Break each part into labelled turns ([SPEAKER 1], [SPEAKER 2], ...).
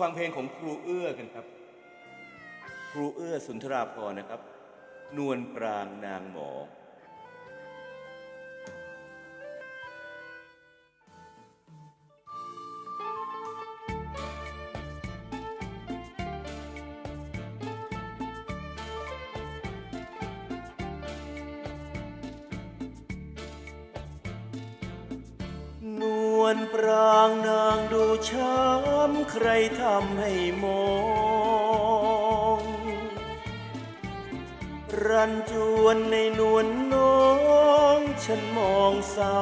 [SPEAKER 1] ฟังเพลงของครูเอื้อกันครับ ครูเอื้อสุนทราพรนะครับ นวลปรางนางหมอ วลปรางนางดูช้ำใครทำให้มอง รันจวนในนวลน้อง ฉันมองเศร้า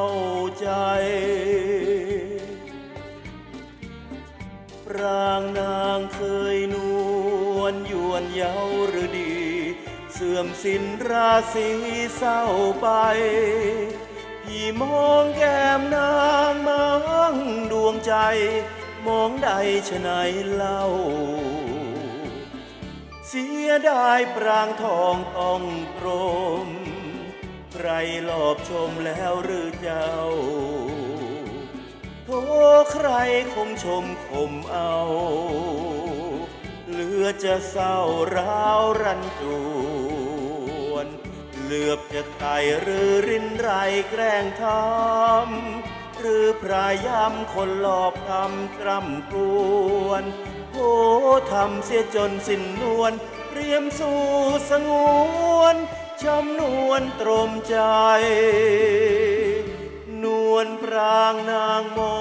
[SPEAKER 1] ใจ ปรางนางเคยนวลยวนเยาหรือดี เสื่อมสิ้นราศีเศร้าไป พี่มองแก ใจมองใดชะไหนเล่า เสียดายปรางทองต้องกรมใครหลอบชมแล้วหรือเจ้า โทใครคงชมคมเอา เหลือจะเศร้าร้าวรันจวนเหลือบจะไตหรือรินไรแกล้งทำ หรือพรายำคนหลอกทำกรำกวนโหทำเสียจนสิ้นนวลเรียมสู่สงวนช้ำนวลตรมใจ นวลปรางนางมอ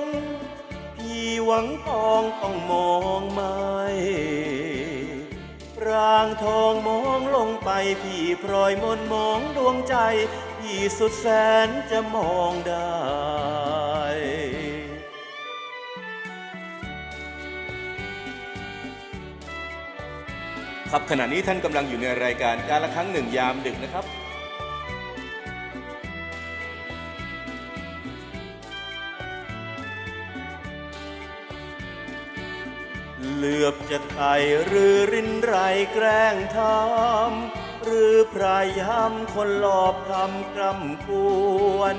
[SPEAKER 1] งพี่หวังทองต้องมองไม่ปรางทองมองลงไปพี่พลอยมนมองดวงใจ พี่สุดแสนจะมองได้ ครับขณะนี้ท่านกำลังอยู่ในรายการการละครั้งหนึ่งยามดึกนะครับเหลือบจะไทยหรือรินไรแกล้งทำ หรือพรายามคนหลอบทำกรรมกวน